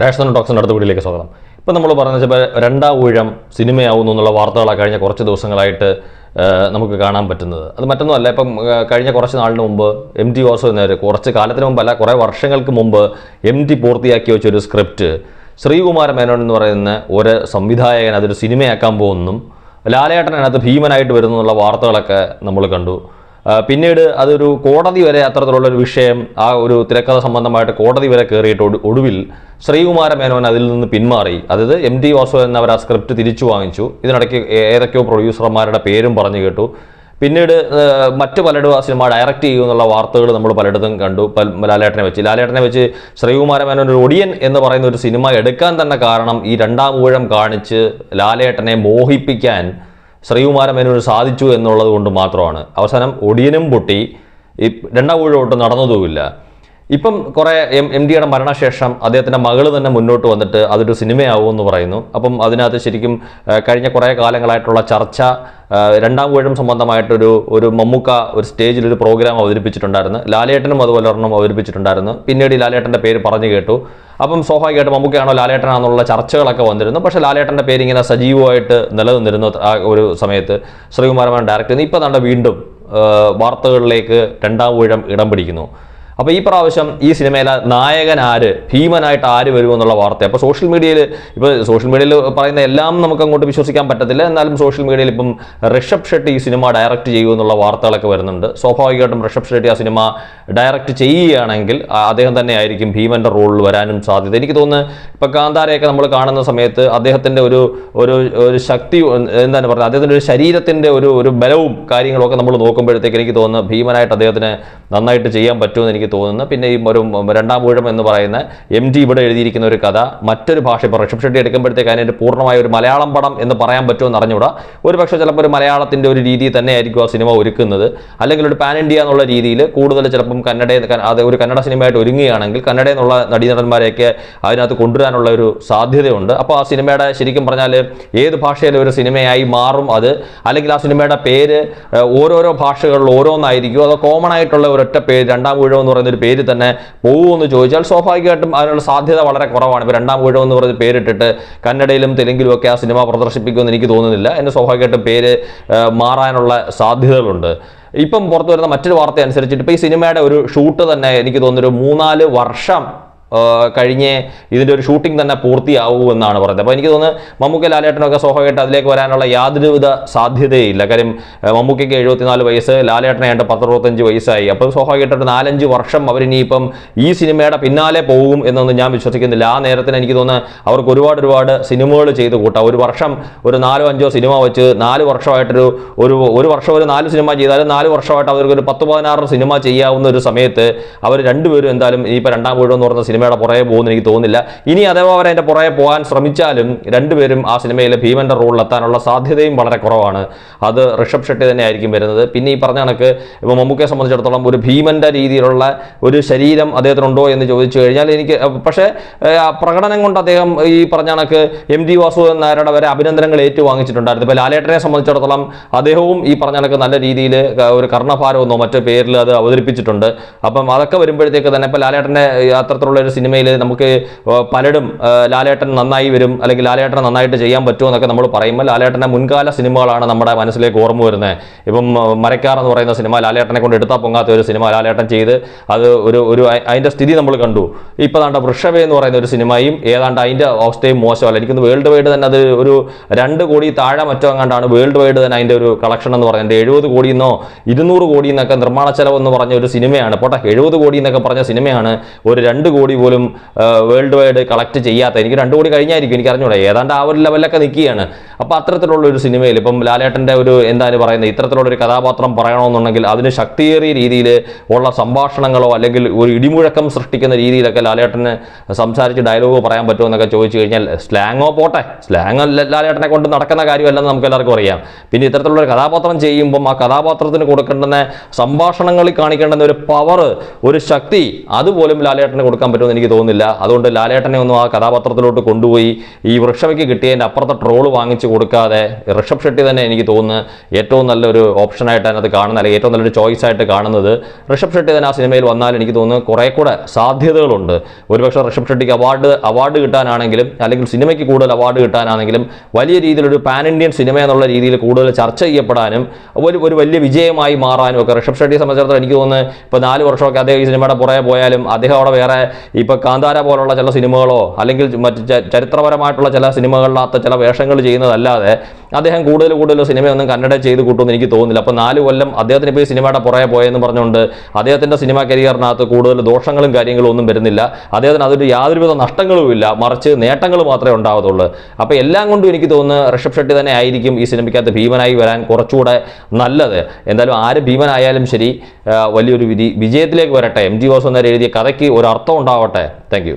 രാഷ്ട്രീയ ടോക്സിന്റെ അടുത്ത വീട്ടിലേക്ക് സ്വാഗതം. ഇപ്പം നമ്മൾ പറഞ്ഞു വെച്ചപ്പോൾ രണ്ടാം ഊഴം സിനിമയാവുന്നു എന്നുള്ള വാർത്തകളാണ് കഴിഞ്ഞ കുറച്ച് ദിവസങ്ങളായിട്ട് നമുക്ക് കാണാൻ പറ്റുന്നത്. അത് മറ്റൊന്നുമല്ല ഇപ്പം കഴിഞ്ഞ കുറച്ച് നാളിന് മുമ്പ് എം ടി വാസു എന്നവർ കുറച്ച് കാലത്തിന് മുമ്പല്ല കുറേ വർഷങ്ങൾക്ക് മുമ്പ് എം ടി പൂർത്തിയാക്കി വെച്ചൊരു സ്ക്രിപ്റ്റ് ശ്രീകുമാര മേനോൻ എന്ന് പറയുന്ന ഒരു സംവിധായകൻ അതൊരു സിനിമയാക്കാൻ പോകുന്നതും ലാലേട്ടൻ അതിനകത്ത് ഭീമനായിട്ട് വരുന്നു എന്നുള്ള വാർത്തകളൊക്കെ നമ്മൾ കണ്ടു. പിന്നീട് അതൊരു കോടതി വരെ അത്തരത്തിലുള്ള ഒരു വിഷയം ആ ഒരു തിരക്കഥ സംബന്ധമായിട്ട് കോടതി വരെ കയറിയിട്ട് ഒടു- ഒടുവിൽ ശ്രീകുമാര മേനോൻ അതിൽ നിന്ന് പിന്മാറി. അതായത് എം ടി വാസു എന്നവർ ആ സ്ക്രിപ്റ്റ് തിരിച്ചു വാങ്ങിച്ചു. ഇതിനിടയ്ക്ക് ഏതൊക്കെയോ പ്രൊഡ്യൂസർമാരുടെ പേരും പറഞ്ഞു കേട്ടു. പിന്നീട് മറ്റു പലരും ആ സിനിമ ഡയറക്റ്റ് ചെയ്യുമെന്നുള്ള വാർത്തകൾ നമ്മൾ പലയിടത്തും കണ്ടു. ലാലേട്ടനെ വെച്ച്. ലാലേട്ടനെ വെച്ച് ശ്രീകുമാര മേനോൻ ഒരു ഒടിയൻ എന്ന് പറയുന്ന ഒരു സിനിമ എടുക്കാൻ തന്നെ കാരണം ഈ രണ്ടാം ഊഴം കാണിച്ച് ലാലേട്ടനെ മോഹിപ്പിക്കാൻ ശ്രീകുമാര മേനോന് സാധിച്ചു എന്നുള്ളത് കൊണ്ട് മാത്രമാണ്. അവസാനം ഒടിയനും പൊട്ടി. ഈ രണ്ടാം ഊഴം ഒട്ടും നടന്നതുമില്ല. ഇപ്പം കുറേ എം എം ഡിയുടെ മരണശേഷം അദ്ദേഹത്തിന്റെ മകൾ തന്നെ മുന്നോട്ട് വന്നിട്ട് അതൊരു സിനിമയാവുമെന്ന് പറയുന്നു. അപ്പം അതിനകത്ത് ശരിക്കും കഴിഞ്ഞ കുറേ കാലങ്ങളായിട്ടുള്ള ചർച്ച രണ്ടാം ഊഴം സംബന്ധമായിട്ടൊരു ഒരു മമ്മൂക്ക ഒരു സ്റ്റേജിൽ ഒരു പ്രോഗ്രാം അവതരിപ്പിച്ചിട്ടുണ്ടായിരുന്നു. ലാലേട്ടനും അതുപോലെ ഒരെണ്ണം അവതരിപ്പിച്ചിട്ടുണ്ടായിരുന്നു. പിന്നീട് ലാലേട്ടന്റെ പേര് പറഞ്ഞു കേട്ടു. അപ്പം സ്വാഭാവികമായിട്ടും മമ്മൂക്കയാണോ ലാലേട്ടനാണെന്നുള്ള ചർച്ചകളൊക്കെ വന്നിരുന്നു. പക്ഷേ ലാലേട്ടന്റെ പേര് ഇങ്ങനെ സജീവമായിട്ട് നിലനിന്നിരുന്നു ആ ഒരു സമയത്ത് ശ്രീകുമാരമാണ് ഡയറക്റ്റ് ചെയ്യുന്നത് ഇപ്പോൾ തന്നെ വീണ്ടും വാർത്തകളിലേക്ക് രണ്ടാം ഊഴം ഇടം പിടിക്കുന്നു. അപ്പോൾ ഈ പ്രാവശ്യം ഈ സിനിമയിലെ നായകൻ ആര് ഭീമനായിട്ട് ആര് വരുമെന്നുള്ള വാർത്ത. അപ്പോൾ സോഷ്യൽ മീഡിയയിൽ ഇപ്പോൾ സോഷ്യൽ മീഡിയയിൽ പറയുന്ന എല്ലാം നമുക്ക് അങ്ങോട്ട് വിശ്വസിക്കാൻ പറ്റത്തില്ല. എന്നാലും സോഷ്യൽ മീഡിയയിൽ ഇപ്പം ഋഷഭ് ഷെട്ടി ഈ സിനിമ ഡയറക്റ്റ് ചെയ്യുമെന്നുള്ള വാർത്തകളൊക്കെ വരുന്നുണ്ട്. സ്വാഭാവികമായിട്ടും ഋഷഭ് ഷെട്ടി ആ സിനിമ ഡയറക്റ്റ് ചെയ്യുകയാണെങ്കിൽ അദ്ദേഹം തന്നെ ആയിരിക്കും ഭീമന്റെ റോളിൽ വരാനും സാധ്യത. എനിക്ക് തോന്നുന്നു ഇപ്പോൾ കാന്താരയൊക്കെ നമ്മൾ കാണുന്ന സമയത്ത് അദ്ദേഹത്തിന്റെ ഒരു ഒരു ശക്തി എന്താണ് പറയുക അദ്ദേഹത്തിന്റെ ഒരു ശരീരത്തിന്റെ ഒരു ഒരു ബലവും കാര്യങ്ങളൊക്കെ നമ്മൾ നോക്കുമ്പോഴത്തേക്ക് എനിക്ക് തോന്നുന്നു ഭീമനായിട്ട് അദ്ദേഹത്തിന് നന്നായിട്ട് ചെയ്യാൻ പറ്റുമെന്ന് എനിക്ക് തോന്നുന്നു. പിന്നെ ഈ ഒരു രണ്ടാം ഊഴം എന്ന് പറയുന്ന എം ജി ഇവിടെ എഴുതിയിരിക്കുന്ന ഒരു കഥ മറ്റൊരു ഭാഷ ഇപ്പോൾ ഋഷഭ് ഷെട്ടി എടുക്കുമ്പോഴത്തേക്ക് അതിന്റെ പൂർണമായ ഒരു മലയാളം പടം എന്ന് പറയാൻ പറ്റുമെന്ന് അറിഞ്ഞുകൂടാ. ഒരു പക്ഷേ ചിലപ്പോൾ ഒരു മലയാളത്തിന്റെ ഒരു രീതി തന്നെയായിരിക്കും ആ സിനിമ ഒരുക്കുന്നത്. അല്ലെങ്കിൽ ഒരു പാൻ ഇന്ത്യ എന്നുള്ള രീതിയിൽ കൂടുതൽ ചിലപ്പം കന്നഡ അത് ഒരു കന്നഡ സിനിമയായിട്ട് ഒരുങ്ങുകയാണെങ്കിൽ കന്നഡ എന്നുള്ള നടീനടന്മാരെയൊക്കെ അതിനകത്ത് കൊണ്ടുവരാനുള്ള ഒരു സാധ്യതയുണ്ട്. അപ്പോൾ ആ സിനിമയുടെ ശരിക്കും പറഞ്ഞാൽ ഏത് ഭാഷയിലെ ഒരു സിനിമയായി മാറും അത്. അല്ലെങ്കിൽ ആ സിനിമയുടെ പേര് ഓരോരോ ഭാഷകളിൽ ഓരോന്നായിരിക്കും. അതോ കോമൺ ആയിട്ടുള്ള ഒരൊറ്റ പേര് രണ്ടാം ഊഴം എന്ന് ഒരു പേര് തന്നെ പോകുമെന്ന് ചോദിച്ചാൽ സ്വാഭാവികമായിട്ടും അതിനുള്ള സാധ്യത വളരെ കുറവാണ്. ഇപ്പോൾ രണ്ടാം ഊഴം എന്ന് പറയുന്ന പേരിട്ടിട്ട് കന്നഡയിലും തെലുങ്കിലും ഒക്കെ ആ സിനിമ പ്രദർശിപ്പിക്കുമെന്ന് എനിക്ക് തോന്നുന്നില്ല. എന്റെ സ്വാഭാവികമായിട്ടും പേര് മാറാനുള്ള സാധ്യതകളുണ്ട്. ഇപ്പം പുറത്തു വരുന്ന മറ്റൊരു വാർത്ത അനുസരിച്ചിട്ട് ഇപ്പോൾ ഈ സിനിമയുടെ ഒരു ഷൂട്ട് തന്നെ എനിക്ക് തോന്നുന്നൊരു മൂന്നാൽ വർഷം കഴിഞ്ഞ് ഇതിന്റെ ഒരു ഷൂട്ടിംഗ് തന്നെ പൂർത്തിയാവൂ എന്നാണ് പറയുന്നത്. അപ്പോൾ എനിക്ക് തോന്നുന്നത് മമ്മൂക്ക ലാലേട്ടനൊക്കെ സ്വാഭാവികമായിട്ട് അതിലേക്ക് വരാനുള്ള യാതൊരുവിധ സാധ്യതയില്ല. കാര്യം മമ്മൂക്കയ്ക്ക് എഴുപത്തിനാല് വയസ്സ് ലാലേട്ടനെ ലാലേട്ടനായിട്ട് പത്തറുപത്തഞ്ച് വയസ്സായി. അപ്പോൾ സ്വാഭാവികമായിട്ട് നാലഞ്ച് വർഷം അവരിനിയിപ്പം ഈ സിനിമയുടെ പിന്നാലെ പോകും എന്നൊന്നും ഞാൻ വിശ്വസിക്കുന്നില്ല. ആ നേരത്തിന് എനിക്ക് തോന്നുന്നത് അവർക്ക് ഒരുപാട് ഒരുപാട് സിനിമകൾ ചെയ്ത് കൂട്ടാം. ഒരു വർഷം ഒരു നാലോ അഞ്ചോ സിനിമ വെച്ച് നാല് വർഷമായിട്ടൊരു ഒരു ഒരു വർഷം ഒരു നാല് സിനിമ ചെയ്താലും നാല് വർഷമായിട്ട് അവർക്ക് ഒരു പത്ത് പതിനാറ് സിനിമ ചെയ്യാവുന്ന ഒരു സമയത്ത് അവർ രണ്ടുപേരും എന്തായാലും ഇനിയിപ്പോൾ രണ്ടാം വീട് എന്ന് പറഞ്ഞ സിനിമയുടെ പുറകെ പോകുമെന്ന് എനിക്ക് തോന്നുന്നില്ല. ഇനി അഥവാ അവർ അതിന്റെ പുറകെ പോകാൻ ശ്രമിച്ചാലും രണ്ടുപേരും ആ സിനിമയിലെ ഭീമന്റെ റോളിൽ എത്താനുള്ള സാധ്യതയും വളരെ കുറവാണ്. അത് ഋഷഭ് ഷെട്ടി തന്നെ ആയിരിക്കും വരുന്നത്. പിന്നെ ഈ പറഞ്ഞ കണക്ക് ഇപ്പോൾ മമ്മൂക്കയെ സംബന്ധിച്ചിടത്തോളം ഒരു ഭീമന്റെ രീതിയിലുള്ള ഒരു ശരീരം അദ്ദേഹത്തിനുണ്ടോ എന്ന് ചോദിച്ചു കഴിഞ്ഞാൽ എനിക്ക് പക്ഷേ പ്രകടനം കൊണ്ട് അദ്ദേഹം ഈ പറഞ്ഞ കണക്ക് എം ഡി വാസുദേവൻ നായരുടെ വരെ അഭിനന്ദനങ്ങൾ ഏറ്റുവാങ്ങിച്ചിട്ടുണ്ടായിരുന്നു. ഇപ്പോൾ ലാലേട്ടനെ സംബന്ധിച്ചിടത്തോളം അദ്ദേഹവും ഈ പറഞ്ഞ കണക്ക് നല്ല രീതിയിൽ ഒരു കർണഭാരമെന്നോ മറ്റോ പേരിൽ അത് അവതരിപ്പിച്ചിട്ടുണ്ട്. അപ്പം അതൊക്കെ വരുമ്പോഴത്തേക്ക് തന്നെ ഇപ്പോൾ ലാലേട്ടന്റെ അത്തരത്തിലുള്ള സിനിമയിൽ നമുക്ക് പലരും ലാലേട്ടൻ നന്നായി വരും അല്ലെങ്കിൽ ലാലേട്ടൻ നന്നായിട്ട് ചെയ്യാൻ പറ്റുമോ എന്നൊക്കെ നമ്മൾ പറയുമ്പോൾ ലാലേട്ടന്റെ മുൻകാല സിനിമകളാണ് നമ്മുടെ മനസ്സിലേക്ക് ഓർമ്മ വരുന്നത്. ഇപ്പം മരക്കാർ എന്ന് പറയുന്ന സിനിമ ലാലേട്ടനെ കൊണ്ട് എടുത്താൽ പൊങ്ങാത്ത ഒരു സിനിമ ലാലേട്ടൻ ചെയ്ത് അത് ഒരു ഒരു അതിന്റെ സ്ഥിതി നമ്മൾ കണ്ടു. ഇപ്പോൾ ദാണ്ട വൃഷഭ എന്ന് പറയുന്ന ഒരു സിനിമയും ഏതാണ്ട് അതിന്റെ അവസ്ഥയും മോശമല്ല. എനിക്കൊന്ന് വേൾഡ് വൈഡ് തന്നെ അത് ഒരു രണ്ട് കോടി താഴെ മറ്റോ എങ്ങാണ്ടാണ് വേൾഡ് വൈഡ് തന്നെ അതിന്റെ ഒരു കളക്ഷൻ എന്ന് പറയുന്നത്. എഴുപത് കോടി എന്നോ ഇരുന്നൂറ് കോടി എന്നൊക്കെ നിർമ്മാണ ചെലവ് എന്ന് പറഞ്ഞ ഒരു സിനിമയാണ്. പോട്ടെ എഴുപത് കോടി എന്നൊക്കെ പറഞ്ഞ സിനിമയാണ് ഒരു രണ്ട് കോടി പോലും വേൾഡ് വൈഡ് കളക്ട് ചെയ്യാത്ത എനിക്ക് രണ്ട് കോടി കഴിഞ്ഞായിരിക്കും എനിക്ക് അറിഞ്ഞൂടാ ഏതാണ്ട് ആ ഒരു ലെവലിലൊക്കെ നിൽക്കുകയാണ്. അപ്പോൾ അത്തരത്തിലുള്ള ഒരു സിനിമയിൽ ഇപ്പം ലാലേട്ടന്റെ ഒരു എന്താണ് പറയുന്നത്? ഇത്തരത്തിലുള്ള ഒരു കഥാപാത്രം പറയണമെന്നുണ്ടെങ്കിൽ അതിന് ശക്തിയേറിയ രീതിയിൽ ഉള്ള സംഭാഷണങ്ങളോ അല്ലെങ്കിൽ ഒരു ഇടിമുഴക്കം സൃഷ്ടിക്കുന്ന രീതിയിലൊക്കെ ലാലേട്ടന് സംസാരിച്ച് ഡയലോഗ് പറയാൻ പറ്റുമോ എന്നൊക്കെ ചോദിച്ചു കഴിഞ്ഞാൽ സ്ലാങ്ങോ പോട്ടെ. സ്ലാങ് ലാലേട്ടനെ കൊണ്ട് നടക്കുന്ന കാര്യമല്ലെന്ന് നമുക്ക് എല്ലാവർക്കും അറിയാം. പിന്നെ ഇത്തരത്തിലുള്ള ഒരു കഥാപാത്രം ചെയ്യുമ്പം ആ കഥാപാത്രത്തിന് കൊടുക്കേണ്ടുന്ന സംഭാഷണങ്ങളിൽ കാണിക്കേണ്ടുന്ന ഒരു പവർ ഒരു ശക്തി അതുപോലും ലാലേട്ടനെ കൊടുക്കാൻ പറ്റുമെന്ന് എനിക്ക് തോന്നുന്നില്ല. അതുകൊണ്ട് ലാലേട്ടനെ ഒന്നും ആ കഥാപാത്രത്തിലോട്ട് കൊണ്ടുപോയി ഈ വൃക്ഷവയ്ക്ക് കിട്ടിയതിന്റെ അപ്പുറത്തെ ട്രോൾ വാങ്ങിച്ചു കൊടുക്കാതെ ഋഷഭ് ഷെട്ടി തന്നെ എനിക്ക് തോന്നുന്നു ഏറ്റവും നല്ലൊരു ഓപ്ഷനായിട്ട് അതിനകത്ത് കാണുന്നത് അല്ലെങ്കിൽ ഏറ്റവും നല്ലൊരു ചോയ്സ് ആയിട്ട് കാണുന്നത് ഋഷഭ് ഷെട്ടി തന്നെ ആ സിനിമയിൽ വന്നാൽ എനിക്ക് തോന്നുന്നു കുറേ കൂടെ സാധ്യതകളുണ്ട്. ഒരുപക്ഷെ ഋഷഭ് ഷെട്ടിക്ക് അവാർഡ് അവാർഡ് കിട്ടാനാണെങ്കിലും അല്ലെങ്കിൽ സിനിമയ്ക്ക് കൂടുതൽ അവാർഡ് കിട്ടാനാണെങ്കിലും വലിയ രീതിയിലൊരു പാൻ ഇന്ത്യൻ സിനിമ എന്നുള്ള രീതിയിൽ കൂടുതൽ ചർച്ച ചെയ്യപ്പെടാനും ഒരു ഒരു വലിയ വിജയമായി മാറാനും ഒക്കെ ഋഷഭ് ഷെട്ടിയെ സംബന്ധിച്ചിടത്തോളം എനിക്ക് തോന്നുന്നു ഇപ്പോൾ നാല് വർഷമൊക്കെ അദ്ദേഹം ഈ സിനിമയുടെ പുറകെ പോയാലും അദ്ദേഹം അവിടെ വേറെ ഇപ്പോൾ കാന്താര പോലുള്ള ചില സിനിമകളോ അല്ലെങ്കിൽ മറ്റ് ചരിത്രപരമായിട്ടുള്ള ചില സിനിമകളിലാത്ത ചില വേഷങ്ങൾ ചെയ്യുന്നതല്ലാതെ അദ്ദേഹം കൂടുതൽ കൂടുതൽ സിനിമയൊന്നും കന്നഡ ചെയ്ത് കൂട്ടുമെന്ന് എനിക്ക് തോന്നുന്നില്ല. അപ്പോൾ നാല് കൊല്ലം അദ്ദേഹത്തിന് ഇപ്പോൾ ഈ സിനിമയുടെ പുറകെ പോയെന്ന് പറഞ്ഞുകൊണ്ട് അദ്ദേഹത്തിന്റെ സിനിമ കരിയറിനകത്ത് കൂടുതൽ ദോഷങ്ങളും കാര്യങ്ങളും ഒന്നും വരുന്നില്ല. അദ്ദേഹത്തിന് അതൊരു യാതൊരുവിധ നഷ്ടങ്ങളുമില്ല മറിച്ച് നേട്ടങ്ങൾ മാത്രമേ ഉണ്ടാവത്തുള്ളൂ. അപ്പോൾ എല്ലാം കൊണ്ടും എനിക്ക് തോന്നുന്നു ഋഷഭ് ഷെട്ടി തന്നെ ആയിരിക്കും ഈ സിനിമയ്ക്കകത്ത് ഭീമനായി വരാൻ കുറച്ചുകൂടെ നല്ലത്. എന്തായാലും ആര് ഭീമനായാലും ശരി വലിയൊരു വിധി വിജയത്തിലേക്ക് വരട്ടെ. എം ജി വാസുന്നേർ എഴുതിയ കഥയ്ക്ക് ഒരു അർത്ഥം ഉണ്ടാവട്ടെ. താങ്ക്